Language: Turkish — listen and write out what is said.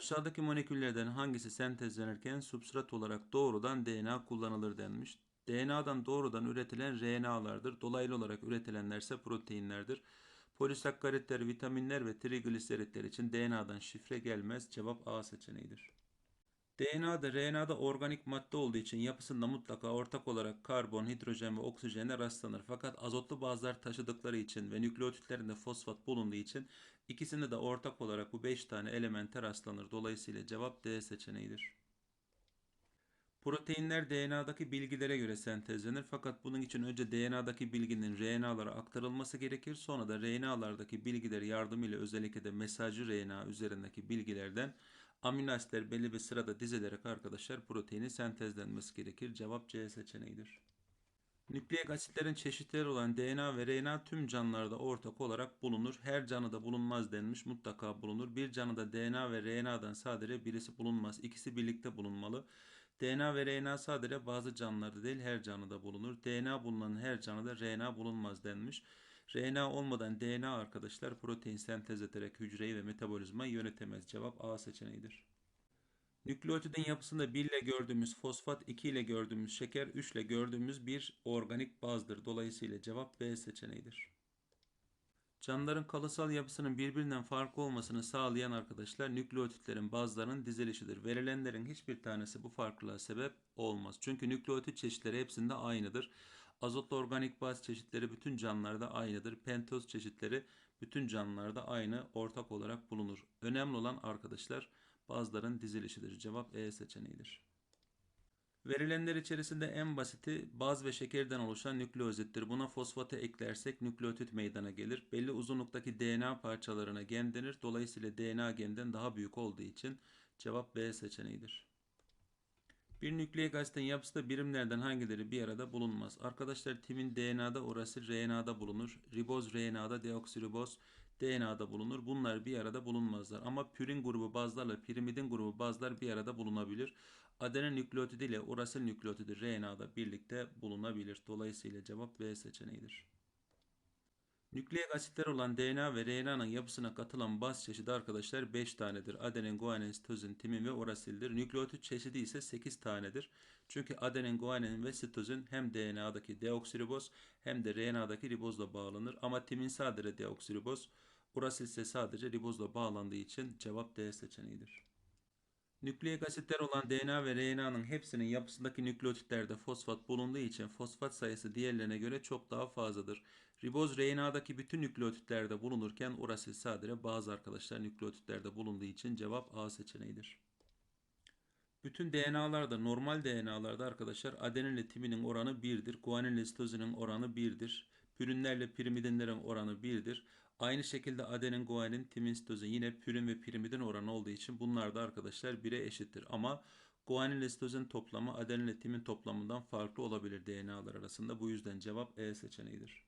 Aşağıdaki moleküllerden hangisi sentezlenirken substrat olarak doğrudan DNA kullanılır denmiş. DNA'dan doğrudan üretilen RNA'lardır. Dolaylı olarak üretilenler ise proteinlerdir. Polisakkaritler, vitaminler ve trigliseritler için DNA'dan şifre gelmez. Cevap A seçeneğidir. DNA'da RNA'da organik madde olduğu için yapısında mutlaka ortak olarak karbon, hidrojen ve oksijene rastlanır. Fakat azotlu bazlar taşıdıkları için ve nükleotitlerinde fosfat bulunduğu için ikisinde de ortak olarak bu 5 tane elemente rastlanır. Dolayısıyla cevap D seçeneğidir. Proteinler DNA'daki bilgilere göre sentezlenir fakat bunun için önce DNA'daki bilginin RNA'lara aktarılması gerekir. Sonra da RNA'lardaki bilgiler yardımıyla özellikle de mesajcı RNA üzerindeki bilgilerden amino asitler belli bir sırada dizilerek arkadaşlar proteinin sentezlenmesi gerekir. Cevap C seçeneğidir. Nükleik asitlerin çeşitleri olan DNA ve RNA tüm canlılarda ortak olarak bulunur. Her canlıda bulunmaz denmiş mutlaka bulunur. Bir canlıda DNA ve RNA'dan sadece birisi bulunmaz. İkisi birlikte bulunmalı. DNA ve RNA sadece bazı canlılarda değil her canlıda bulunur. DNA bulunan her canlıda RNA bulunmaz denmiş. RNA olmadan DNA arkadaşlar protein sentez ederek hücreyi ve metabolizmayı yönetemez. Cevap A seçeneğidir. Nükleotidin yapısında 1 ile gördüğümüz fosfat, 2 ile gördüğümüz şeker, 3 ile gördüğümüz bir organik bazdır. Dolayısıyla cevap B seçeneğidir. Canlıların kalıtsal yapısının birbirinden farklı olmasını sağlayan arkadaşlar nükleotitlerin bazlarının dizilişidir. Verilenlerin hiçbir tanesi bu farklılığa sebep olmaz. Çünkü nükleotit çeşitleri hepsinde aynıdır. Azotlu organik baz çeşitleri bütün canlılarda aynıdır. Pentoz çeşitleri bütün canlılarda aynı ortak olarak bulunur. Önemli olan arkadaşlar bazların dizilişidir. Cevap E seçeneğidir. Verilenler içerisinde en basiti baz ve şekerden oluşan nükleozittir. Buna fosfatı eklersek nükleotit meydana gelir. Belli uzunluktaki DNA parçalarına gen denir. Dolayısıyla DNA genden daha büyük olduğu için cevap B seçeneğidir. Bir nükleik asitin yapısında birimlerden hangileri bir arada bulunmaz? Arkadaşlar timin DNA'da orası RNA'da bulunur. Riboz RNA'da deoksiriboz DNA'da bulunur. Bunlar bir arada bulunmazlar. Ama pürin grubu bazlarla pirimidin grubu bazlar bir arada bulunabilir. Adenin nükleotidi ile urasil nükleotidi RNA'da birlikte bulunabilir. Dolayısıyla cevap B seçeneğidir. Nükleik asitler olan DNA ve RNA'nın yapısına katılan baz çeşidi arkadaşlar 5 tanedir. Adenin, guanin, sitozin, timin ve urasildir. Nükleotit çeşidi ise 8 tanedir. Çünkü adenin, guanin ve sitozin hem DNA'daki deoksiriboz hem de RNA'daki ribozla bağlanır. Ama timin sadece deoksiriboz, urasil ise sadece ribozla bağlandığı için cevap D seçeneğidir. Nükleik asitler olan DNA ve RNA'nın hepsinin yapısındaki nükleotitlerde fosfat bulunduğu için fosfat sayısı diğerlerine göre çok daha fazladır. Riboz RNA'daki bütün nükleotitlerde bulunurken urasil sadece bazı arkadaşlar nükleotitlerde bulunduğu için cevap A seçeneğidir. Bütün DNA'larda normal DNA'larda arkadaşlar adenin ile timinin oranı 1'dir. Guanin ile sitozinin oranı 1'dir. Pürinlerle pirimidinlerin oranı 1'dir. Aynı şekilde adenin, guanin, timin, sitozin yine pürin ve pirimidin oranı olduğu için bunlar da arkadaşlar 1'e eşittir. Ama guanin ile sitozin toplamı adenin ile timin toplamından farklı olabilir DNA'lar arasında. Bu yüzden cevap E seçeneğidir.